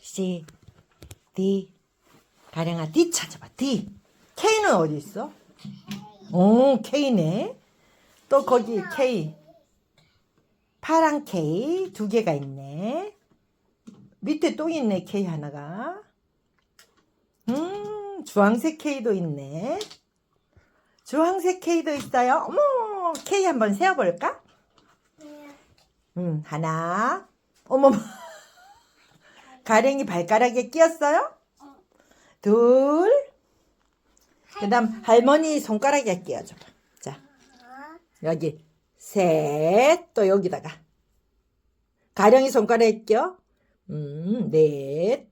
C, D. 가령아 D 찾아봐. D. K는 어디 있어? 오, K네. 또 거기 K. 파란 K 두 개가 있네. 밑에 또 있네, K 하나가. 음, 주황색 K도 있네. 주황색 K도 있어요. 어머, K 한번 세어볼까? 음, 하나. 어머머. 가령이 발가락에 끼었어요? 둘. 그 다음 할머니 손가락에 끼워줘봐. 자, 여기. 셋. 또 여기다가. 가령이 손가락에 끼워. 음, 넷.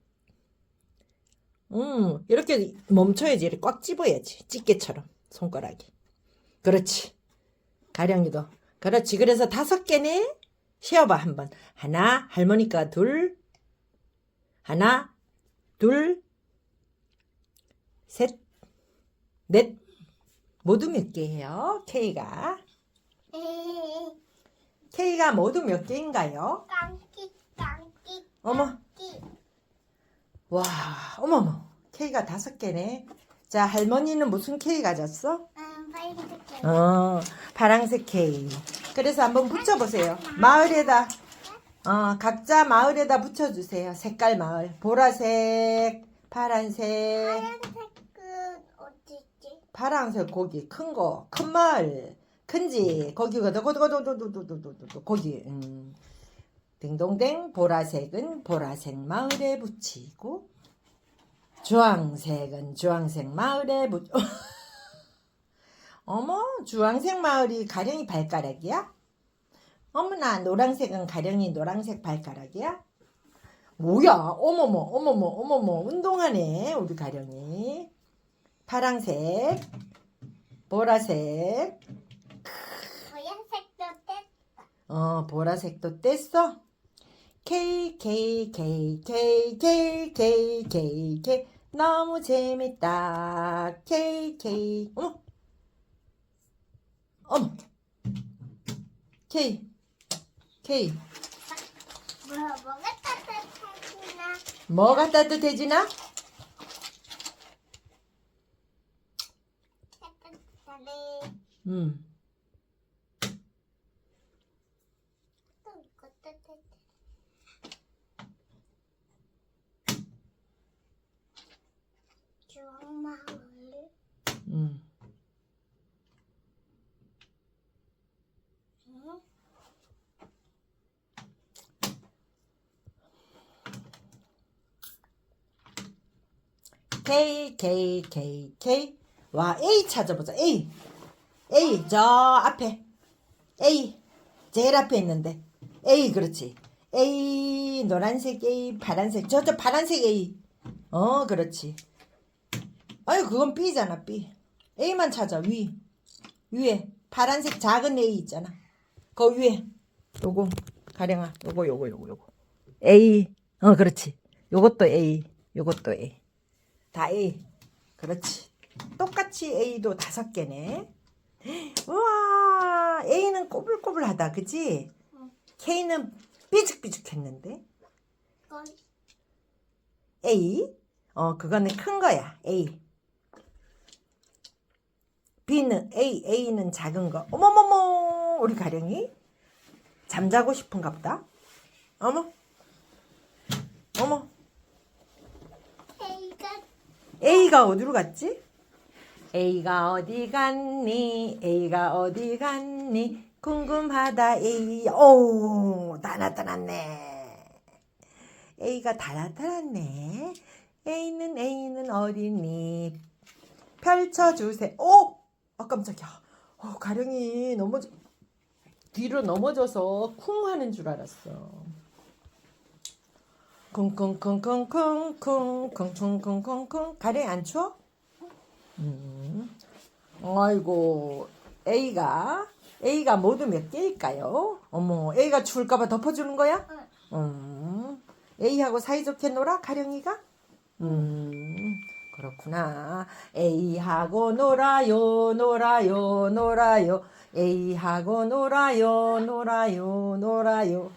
음, 이렇게 멈춰야지. 이렇게 꽉 집어야지. 집게처럼. 손가락이. 그렇지. 가령이도. 그렇지. 그래서 다섯 개네. 쉬어봐, 한번. 하나, 할머니가 둘. 하나, 둘, 셋, 넷. 모두 몇 개예요? K가. K가 모두 몇 개인가요? 깡끼 깡끼 어머, 끼 와, 어머머. K가 다섯 개네. 자, 할머니는 무슨 K 가졌어? 음, 빨간색 어, 파랑색 K. 그래서 한번 붙여보세요. 마을에다, 어, 각자 마을에다 붙여주세요. 색깔 마을. 보라색, 파란색, 하얀색은 어디지? 파란색 거기 큰 거, 큰 마을. 큰지, 거기가, 거기가, 거기, 음. 딩동댕, 보라색은 보라색 마을에 붙이고, 주황색은 주황색 마을에 붙, 어머, 주황색 마을이 가령이 발가락이야? 어머나, 노란색은 가령이 노란색 발가락이야? 뭐야, 어머머, 어머머, 어머머, 운동하네, 우리 가령이. 파랑색, 보라색, 하얀색도 뗐다. 어, 보라색도 뗐어? K, K, K, K, K, K, K, K. 너무 재밌다. K, K. 어머. 어머. K, K. 뭐 뭐가 따뜻하구나. 뭐가 따뜻해지나? 따뜻하네. 음. 또 이거 따뜻해. 주황마을. 음. 응? K, K, K, K. 와, A 찾아보자. A. A, 저 앞에. A. 제일 앞에 있는데. A, 그렇지. A, 노란색 A, 파란색. 저, 저 파란색 A. 어, 그렇지. 아유, 그건 B잖아, B. A만 찾아, 위. 위에. 파란색 작은 A 있잖아. 그 위에. 요거, 가령아. 요거, 요거, 요거, 요거. A. 어, 그렇지. 요것도 A. 요것도 A. 다 A. 그렇지. 똑같이 A도 다섯 개네. 우와, A는 꼬불꼬불하다, 그지? 응. K는 삐죽삐죽했는데. 이건 A, 어, 그거는 큰 거야, A. B는 A, A는 작은 거. 어머머머, 우리 가령이 잠자고 싶은가 보다. 어머, 어머, A가 어디로 갔지? A가 어디 갔니? A가 어디 갔니? 궁금하다 A. 오, 다 나타났네. A가 다 나타났네. A는 A는 어디니? 펼쳐주세요. 오, 아 깜짝이야. 어, 가령이 넘어져 뒤로 넘어져서 쿵 하는 줄 알았어. 쿵쿵쿵쿵쿵쿵 쿵쿵쿵쿵쿵 가령 안 추워? 음. 아이고 A가 A가 모두 몇 개일까요? 어머 A가 추울까봐 덮어주는 거야? 음. A하고 사이좋게 놀아 가령이가? 음 그렇구나 A하고 놀아요 놀아요 놀아요 A하고 놀아요 놀아요 놀아요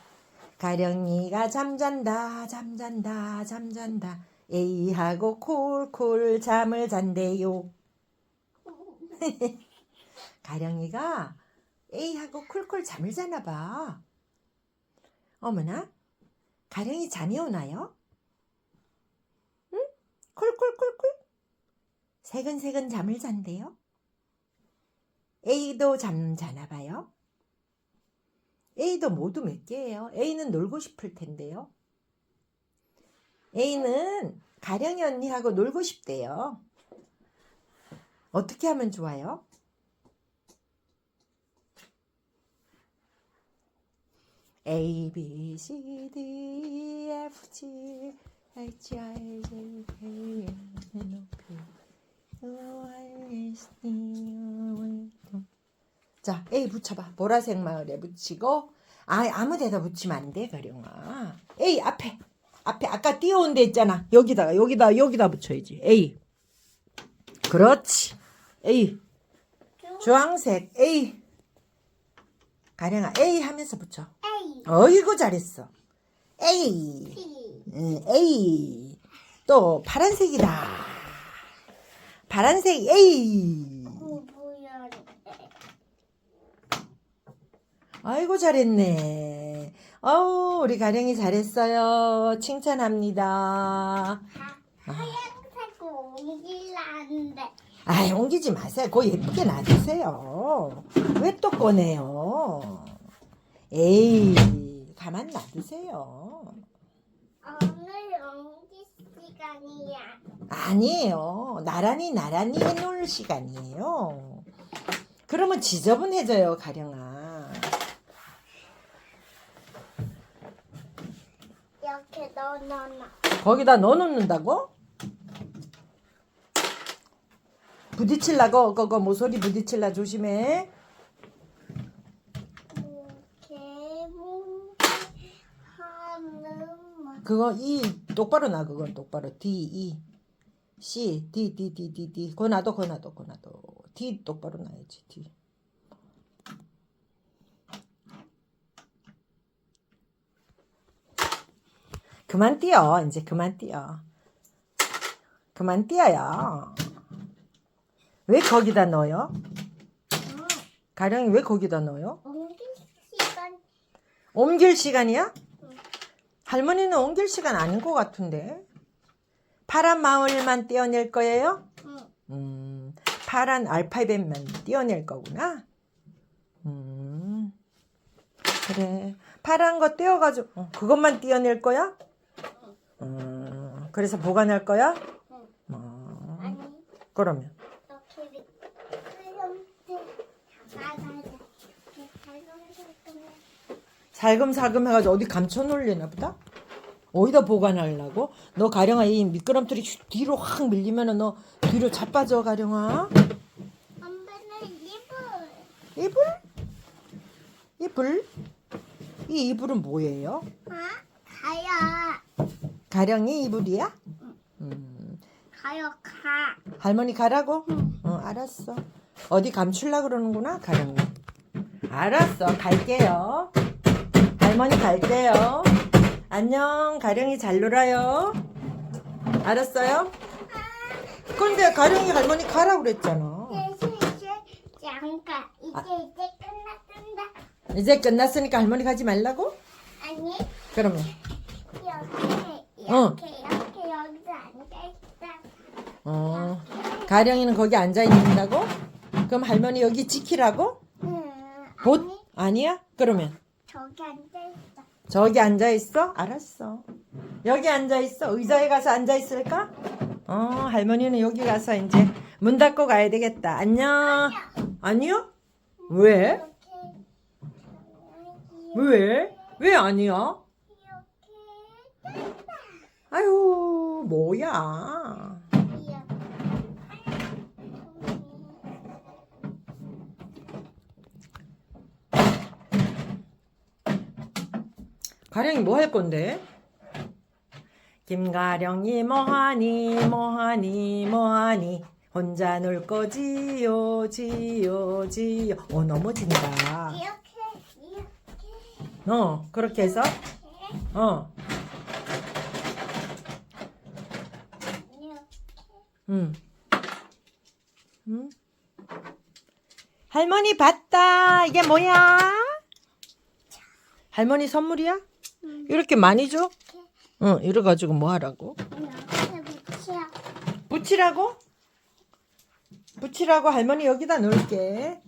가령이가 잠잔다 잠잔다 잠잔다. A하고 콜콜 잠을 잔대요. 가령이가 A하고 콜콜 잠을 자나 봐. 어머나 가령이 잠이 오나요? 응? 콜콜콜콜? 새근새근 잠을 잔대요? A도 잠 자나 봐요 A도 모두 몇 개예요? A는 놀고 싶을 텐데요. A는 가령이 언니하고 놀고 싶대요. 어떻게 하면 좋아요? A, B, C, D, F, G, H, I, J, K, L, M, N, O, P, Q, R, S, T, U, V, W. 자, A 붙여봐. 보라색 마을에 붙이고, 아, 아무 데다 붙이면 안 돼, 가령아. A 앞에. 앞에 아까 띄워온 데 있잖아. 여기다가, 여기다, 여기다 붙여야지. A. 그렇지. A. 주황색 A. 가령아, A 하면서 붙여. A 어이구, 잘했어. A. 응, A. 또, 파란색이다. 파란색 A. 구부연 아이고 잘했네. 어우 우리 가령이 잘했어요. 칭찬합니다. 하얀색 옮기라는데 아이 옮기지 마세요. 그거 예쁘게 놔두세요. 왜 또 꺼내요? 에이 가만 놔두세요. 오늘 옮길 시간이야. 아니에요. 나란히 나란히 해놓을 시간이에요. 그러면 지저분해져요 가령아. 거기다 넣어놓는다고? 부딪힐라고? 그거 모서리 부딪힐라 조심해. 하는 그거 이 똑바로 나 그건 똑바로. D E C D D D D D. 그거 놔둬 그거 놔둬 그거 놔둬. D 똑바로 놔야지 D 그만 뛰어 이제 그만 뛰어 그만 뛰어요 왜 거기다 넣어요? 가령이 왜 거기다 넣어요? 옮길 시간 옮길 시간이야? 할머니는 옮길 시간 아닌 것 같은데. 파란 마을만 떼어낼 거예요? 응. 음, 파란 알파벳만 떼어낼 거구나. 음, 그래. 파란 거 떼어가지고, 어, 그것만 떼어낼 거야? 음, 그래서 보관할 거야? 응. 어, 아니 그러면. 이렇게 하얀색 나가자. 이렇게 살금살금. 살금살금 해가지고 어디 감춰 놓으려나 보다? 어디다 보관하려고? 너 가령아 이 미끄럼틀이 슉 뒤로 확 밀리면은 너 뒤로 자빠져 가령아 엄마는 이불. 이불? 이불? 이 이불은 뭐예요? 아 가요. 가령이 이불이야? 음, 가요 가. 할머니 가라고? 어 알았어 어디 감출라 그러는구나 가령이 알았어 갈게요 할머니 갈게요 안녕 가령이 잘 놀아요 알았어요? 근데 가령이 할머니 가라 그랬잖아 이제 잠깐 이제 이제 끝났습니다. 이제 끝났으니까 할머니 가지 말라고? 아니 그러면 어. 이렇게 이렇게 여기서 앉아 있다. 어 가령이는 거기 앉아 있는다고? 그럼 할머니 여기 지키라고? 응. 봇? 아니 아니야? 그러면 저기 앉아 있어. 저기 앉아 있어? 알았어. 여기 앉아 있어? 의자에 가서 앉아 있을까? 어, 할머니는 여기 가서 이제 문 닫고 가야 되겠다. 안녕. 아니요? 왜? 이렇게 왜? 왜 아니야? 이렇게 아유, 뭐야. 가령이 뭐 할 건데? 김가령이 뭐하니 뭐하니 뭐하니 혼자 놀 거지요 지요 지요 어 넘어진다 이렇게 이렇게 어 그렇게 해서 어. 이렇게. 응. 응? 할머니 봤다. 이게 뭐야? 할머니 선물이야? 응. 이렇게 많이 줘? 응, 이래 가지고 뭐 하라고? 붙이라고? 붙이라고 할머니 여기다 놓을게.